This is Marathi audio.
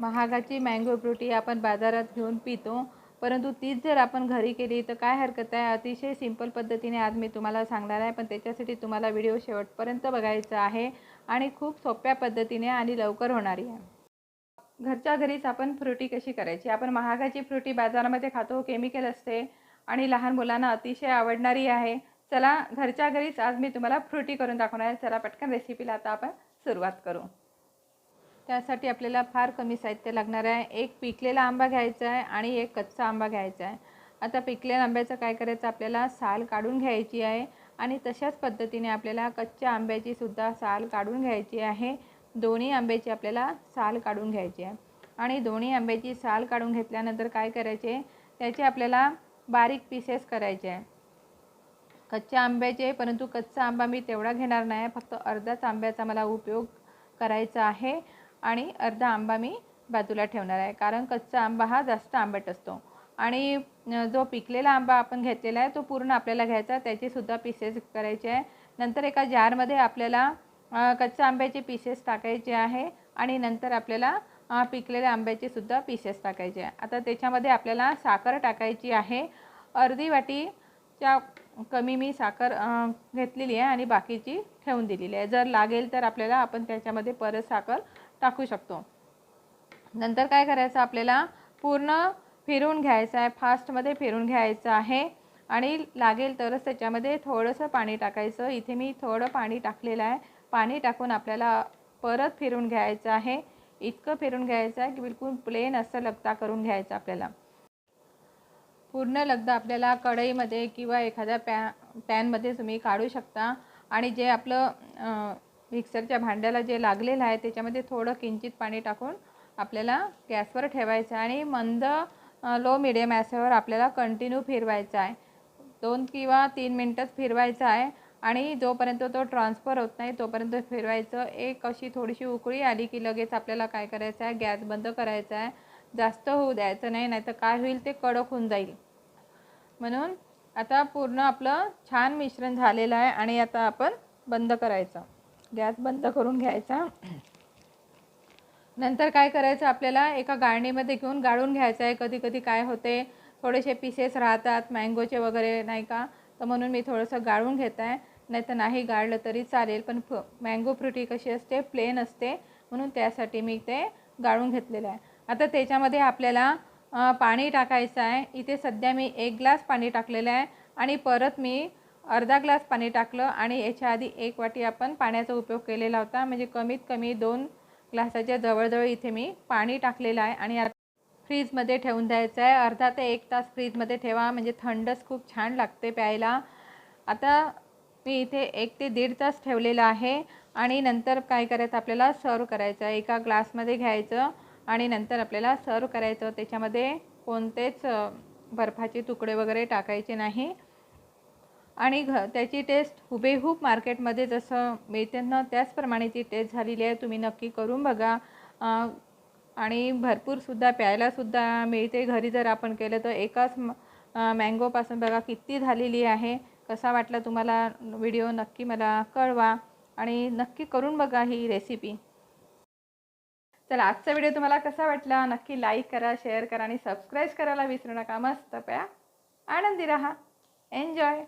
महागाची मँगो फ्रुटी आपण बाजारात घेऊन पितो. परंतु तीच जर आपण घरी केली तर काय हरकत आहे? अतिशय सिंपल पद्धतीने आज मी तुम्हाला सांगणार आहे. पण त्याच्यासाठी तुम्हाला व्हिडिओ शेवटपर्यंत बघायचा आहे आणि खूप सोप्या पद्धतीने आणि लवकर होणारी आहे. घरच्या घरीच आपण फ्रुटी कशी करायची? आपण महागाची फ्रुटी बाजारामध्ये खातो केमिकल असते आणि लहान मुलांना अतिशय आवडणारी आहे. चला घरच्या घरीच आज मी तुम्हाला फ्रुटी करून दाखवणार आहे. चला पटकन रेसिपीला आता आपण सुरुवात करू. त्यासाठी आपल्याला फार कमी साहित्य लागणार आहे. एक पिकलेला आंबा घ्यायचा आहे आणि एक कच्चा आंबा घ्यायचा आहे. आता पिकलेल्या आंब्याचं काय करायचं? आपल्याला साल काढून घ्यायची आहे आणि तशाच पद्धतीने आपल्याला कच्च्या आंब्याची सुद्धा साल काढून घ्यायची आहे. दोन्ही आंब्याची आपल्याला साल काढून घ्यायची आहे. आणि दोन्ही आंब्याची साल काढून घेतल्यानंतर काय करायचे? त्याचे आपल्याला बारीक पीसेस करायचे आहे. कच्च्या आंब्याचे परंतु कच्चा आंबा मी तेवढा घेणार नाही. फक्त अर्धाच आंब्याचा मला उपयोग करायचा आहे. आणि अर्धा आंबा मी बाजूला ठेवणार आहे. कारण कच्चा आंबा हा जास्त आंबट असतो. आणि जो पिकलेला आंबा आपण घेतलेला आहे तो पूर्ण आपल्याला घ्यायचा त्याचेसुद्धा पीसेस करायचे आहे. नंतर एका जारमध्ये आपल्याला कच्च्या आंब्याचे पीसेस टाकायचे आहे. आणि नंतर आपल्याला पिकलेल्या आंब्याचेसुद्धा पीसेस टाकायचे आहे. आता त्याच्यामध्ये आपल्याला साखर टाकायची आहे. अर्धी वाटीच्या कमी मी साखर घेतलेली आहे आणि बाकीची ठेवून दिलेली आहे. जर लागेल तर आपल्याला आपण त्याच्यामध्ये परत साखर टाकू शकतो. नंतर काय करायचं आपल्याला? पूर्ण फिरून घ्यायचं आहे. फास्टमध्ये फिरून घ्यायचं आहे. आणि लागेल तरच त्याच्यामध्ये थोडंसं पाणी टाकायचं. इथे मी थोडं पाणी टाकलेलं आहे. पाणी टाकून आपल्याला परत फिरून घ्यायचं आहे. इतकं फिरून घ्यायचं आहे की बिलकुल प्लेन असं लगदा करून घ्यायचं आपल्याला. पूर्ण लगदा आपल्याला कढईमध्ये किंवा एखाद्या पॅ पॅनमध्ये तुम्ही काढू शकता. आणि जे आपलं मिक्सरच्या भांड्याला जे लागलेलं आहे त्याच्यामध्ये थोडं किंचित पाणी टाकून आपल्याला गॅसवर ठेवायचं आणि मंद लो मिडियम ॲसेवर आपल्याला कंटिन्यू फिरवायचं आहे. दोन किंवा तीन मिनटंच फिरवायचं आहे आणि जोपर्यंत तो ट्रान्सफर होत नाही तोपर्यंत फिरवायचं. एक अशी थोडीशी उकळी आली की लगेच आपल्याला काय करायचं आहे गॅस बंद करायचा आहे. जास्त होऊ द्यायचं नाही नाहीतर काय होईल ते कडक होऊन जाईल. म्हणून आता पूर्ण आपलं छान मिश्रण झालेलं आहे आणि आता आपण बंद करायचं. गॅस बंद करून घ्यायचा. नंतर काय करायचं आपल्याला? एका गाळणीमध्ये घेऊन गाळून घ्यायचं आहे. कधी कधी काय होते? थोडेसे पीसेस राहतात मँगोचे वगैरे नाही का? तर म्हणून मी थोडंसं गाळून घेत आहे नाही तर नाही गाळलं तरी चालेल पण फ मँगो फ्रुटी कशी असते? प्लेन असते. म्हणून त्यासाठी मी ते गाळून घेतलेलं आहे. आता त्याच्यामध्ये आपल्याला पाणी टाकायचं आहे. इथे सध्या मी एक ग्लास पाणी टाकलेलं आहे. आणि परत मी अर्धा ग्लास पाणी टाकलं आणि याच्या आधी एक वाटी आपण पाण्याचा उपयोग केलेला होता. म्हणजे कमीत कमी दोन ग्लासाच्या जवळजवळ इथे मी पाणी टाकलेलं आहे आणि फ्रीजमध्ये ठेवून द्यायचं आहे. अर्धा ते एक तास फ्रीजमध्ये ठेवा. म्हणजे थंडच खूप छान लागते प्यायला. आता मी इथे एक ते दीड तास ठेवलेलं आहे आणि नंतर काय करायचं? आपल्याला सर्व करायचं आहे. एका ग्लासमध्ये घ्यायचं आणि नंतर आपल्याला सर्व करायचं. त्याच्यामध्ये कोणतेच बर्फाचे तुकडे वगैरे टाकायचे नाही. आणि घ त्याची टेस्ट हुबेहूब मार्केटमध्ये जसं मिळते ना त्याचप्रमाणे ती टेस्ट झालेली आहे. तुम्ही नक्की करून बघा. आणि भरपूरसुद्धा प्यायलासुद्धा मिळते. घरी जर आपण केलं तर एकाच मँगोपासून बघा किती झालेली आहे. कसा वाटला तुम्हाला व्हिडिओ नक्की मला कळवा. आणि नक्की करून बघा ही रेसिपी चला आजचा व्हिडिओ तुम्हाला कसा वाटला? नक्की लाईक करा शेअर करा आणि सबस्क्राईब करायला विसरू नका. मस्त प्या. आनंदी राहा. एन्जॉय